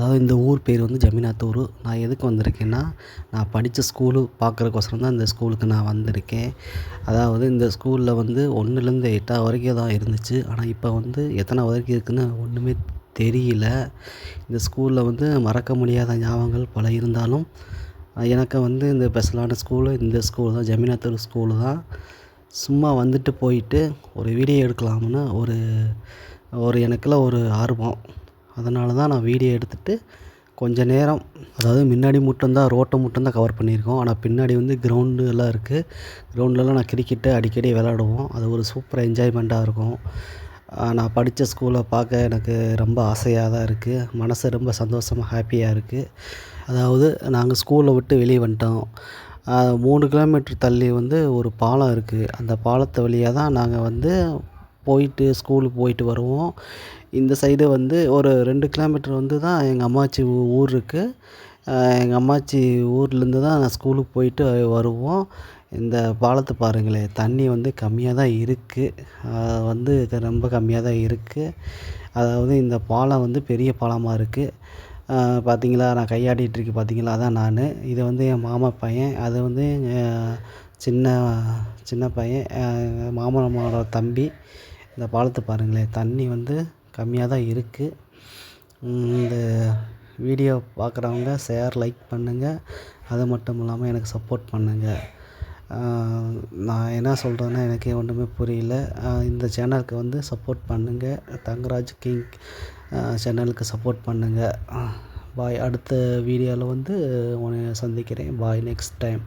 அதாவது இந்த ஊர் பேர் வந்து ஜமீனாத்தூர். நான் எதுக்கு வந்திருக்கேன்னா நான் படித்த ஸ்கூலு பார்க்குறக்கோசரம் தான் இந்த ஸ்கூலுக்கு நான் வந்திருக்கேன். அதாவது இந்த ஸ்கூலில் வந்து ஒன்றுலேருந்து எட்டாவது வரைக்கும் தான் இருந்துச்சு. ஆனால் இப்போ வந்து எத்தனை வரைக்கும் இருக்குதுன்னு ஒன்றுமே தெரியல. இந்த ஸ்கூலில் வந்து மறக்க முடியாத ஞாபகங்கள் பல இருந்தாலும் எனக்கு வந்து இந்த ஸ்பெஷலான ஸ்கூலு இந்த ஸ்கூல் தான் ஜமீனாத்தூர் ஸ்கூலு தான். சும்மா வந்துட்டு போயிட்டு ஒரு வீடியோ எடுக்கலாம்னு ஒரு ஒரு எனக்குள்ள ஒரு ஆர்வம். அதனால தான் நான் வீடியோ எடுத்துகிட்டு கொஞ்ச நேரம் அதாவது முன்னாடி மட்டும்தான் ரோட்டை மட்டும்தான் கவர் பண்ணியிருக்கோம். ஆனால் பின்னாடி வந்து கிரவுண்டு எல்லாம் இருக்குது கிரவுண்ட்லலாம் நான் கிரிக்கெட்டு அடிக்கடி விளாடுவோம் அது ஒரு சூப்பர் என்ஜாய்மெண்ட்டாக இருக்கும். நான் படித்த ஸ்கூலை பார்க்க எனக்கு ரொம்ப ஆசையாக தான் இருக்குது மனசு ரொம்ப சந்தோஷமாக ஹாப்பியாக இருக்குது அதாவது நாங்கள் ஸ்கூலை விட்டு வெளியே வந்துட்டோம். மூணு கிலோமீட்டர் தள்ளி வந்து ஒரு பாலம் இருக்குது அந்த பாலத்து வழியாக தான் நாங்கள் வந்து போயிட்டு ஸ்கூலுக்கு போயிட்டு வருவோம். இந்த சைடு வந்து ஒரு ரெண்டு கிலோமீட்டர் வந்து தான் எங்கள் அம்மாச்சி ஊர் இருக்குது எங்கள் அம்மாச்சி ஊர்லேருந்து தான் நான் ஸ்கூலுக்கு போயிட்டு வருவோம். இந்த பாலத்தை பாருங்களேன் தண்ணி வந்து கம்மியாக தான் இருக்குது வந்து ரொம்ப கம்மியாக தான் இருக்குது அதாவது இந்த பாலம் வந்து பெரிய பாலமாக இருக்குது பார்த்தீங்களா நான் கையாட்டிகிட்ருக்கேன் பார்த்தீங்களா அதான் நான். இது வந்து என் மாமா பையன் அது வந்து எங்கள் சின்ன சின்ன பையன் மாமனோட தம்பி. இந்த பாலத்தை பாருங்களேன். தண்ணி வந்து கம்மியாக தான் இருக்குது இந்த வீடியோ பார்க்குறவங்க ஷேர் லைக் பண்ணுங்கள் அது மட்டும் இல்லாமல் எனக்கு சப்போர்ட் பண்ணுங்கள் நான் என்ன சொல்கிறேன்னா எனக்கே ஒன்றுமே புரியல. இந்த சேனலுக்கு வந்து சப்போர்ட் பண்ணுங்கள் தங்கராஜ் கிங் சேனலுக்கு சப்போர்ட் பண்ணுங்கள் பாய் அடுத்த வீடியோவில் வந்து உன்னை சந்திக்கிறேன். Bye next time